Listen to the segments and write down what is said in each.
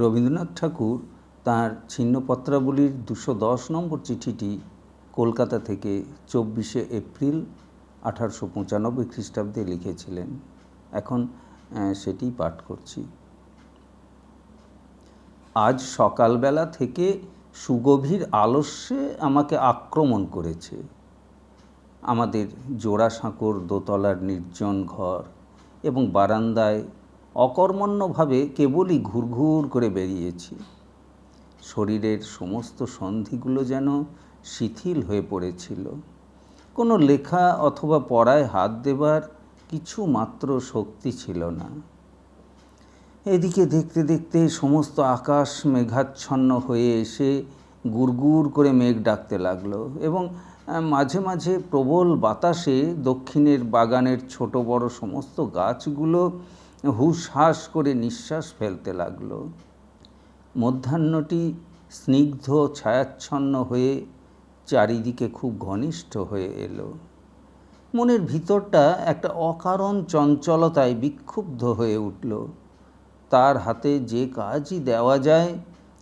রবীন্দ্রনাথ ঠাকুর তাঁর ছিন্নপত্রাবলীর দুশো দশ নম্বর চিঠিটি কলকাতা থেকে চব্বিশে এপ্রিল আঠারোশো পঁচানব্বই খ্রিস্টাব্দে লিখেছিলেন। এখন সেটি পাঠ করছি। আজ সকালবেলা থেকে সুগভীর আলস্যে আমাকে আক্রমণ করেছে। আমাদের জোড়াসাঁকোর দোতলার নির্জন ঘর এবং বারান্দায় অকর্মণ্যভাবে কেবলই ঘুরঘুর করে বেরিয়েছি। শরীরের সমস্ত সন্ধিগুলো যেন শিথিল হয়ে পড়েছিল। কোনো লেখা অথবা পড়ায় হাত দেবার কিছু মাত্র শক্তি ছিল না। এদিকে দেখতে দেখতে সমস্ত আকাশ মেঘাচ্ছন্ন হয়ে এসে গুড়গুড় করে মেঘ ডাকতে লাগল এবং মাঝে মাঝে প্রবল বাতাসে দক্ষিণের বাগানের ছোট বড় সমস্ত গাছগুলো হুসহাস করে নিঃশ্বাস ফেলতে লাগল। মধ্যাহ্নটি স্নিগ্ধ ছায়াচ্ছন্ন হয়ে চারিদিকে খুব ঘনিষ্ঠ হয়ে এলো। মনের ভিতরটা একটা অকারণ চঞ্চলতায় বিক্ষুব্ধ হয়ে উঠল। তার হাতে যে কাজই দেওয়া যায়,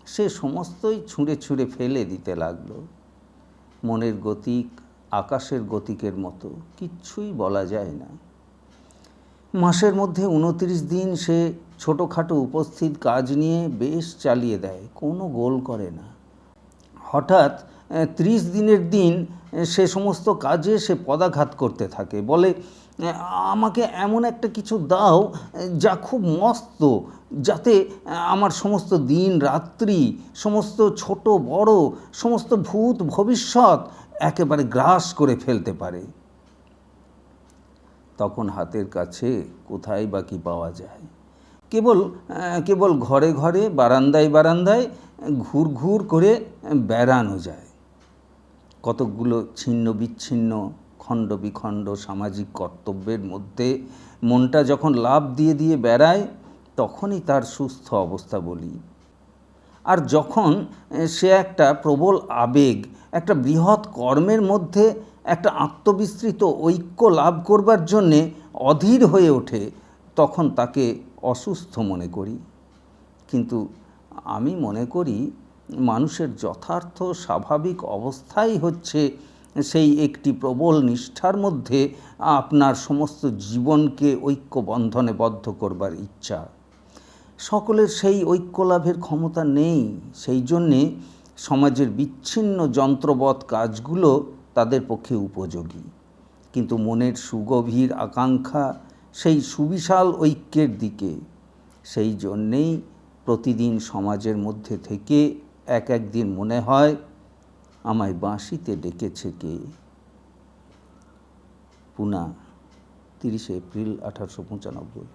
সে সমস্তই ছুঁড়ে ছুঁড়ে ফেলে দিতে লাগল। মনের গতিক, আকাশের গতিকের মতো, কিচ্ছুই বলা যায় না। মাসের মধ্যে উনত্রিশ দিন সে ছোটোখাটো উপস্থিত কাজ নিয়ে বেশ চালিয়ে দেয়, কোনো গোল করে না। হঠাৎ ত্রিশ দিনের দিন সে সমস্ত কাজে সে পদাঘাত করতে থাকে। বলে আমাকে এমন একটা কিছু দাও যা খুব মস্ত, যাতে আমার সমস্ত দিন, রাত্রি, সমস্ত ছোট বড়, সমস্ত ভূত ভবিষ্যৎ একেবারে গ্রাস করে ফেলতে পারে। তখন হাতের কাছে কোথায় বা কি পাওয়া যায়? কেবল কেবল ঘরে ঘরে, বারান্দায় বারান্দায়, ঘুর ঘুর করে বেড়ানো যায়। কতকগুলো ছিন্ন বিচ্ছিন্ন, খণ্ড বিখণ্ড সামাজিক কর্তব্যের মধ্যে মনটা যখন লাভ দিয়ে দিয়ে বেড়ায়, তখনই তার সুস্থ অবস্থা বলি। আর যখন সে একটা প্রবল আবেগ, একটা বৃহৎ কর্মের মধ্যে একটা আত্মবিস্তৃত ঐক্য লাভ করবার জন্যে অধীর হয়ে ওঠে, তখন তাকে অসুস্থ মনে করি। কিন্তু আমি মনে করি, মানুষের যথার্থ স্বাভাবিক অবস্থাই হচ্ছে সেই একটি প্রবল নিষ্ঠার মধ্যে আপনার সমস্ত জীবনকে ঐক্য বন্ধনে বদ্ধ করবার ইচ্ছা। সকলের সেই ঐক্য লাভের ক্ষমতা নেই, সেই জন্যে সমাজের বিচ্ছিন্ন যন্ত্রবৎ কাজগুলো তাদের পক্ষে উপযোগী। কিন্তু মনের সুগভীর আকাঙ্ক্ষা সেই সুবিশাল ঐক্যের দিকে, সেই জন্যেই প্রতিদিন সমাজের মধ্যে থেকে এক একদিন মনে হয়, আমায় বাঁশিতে ডেকেছে কে? পুনা, তিরিশে এপ্রিল আঠারোশো পঁচানব্বই।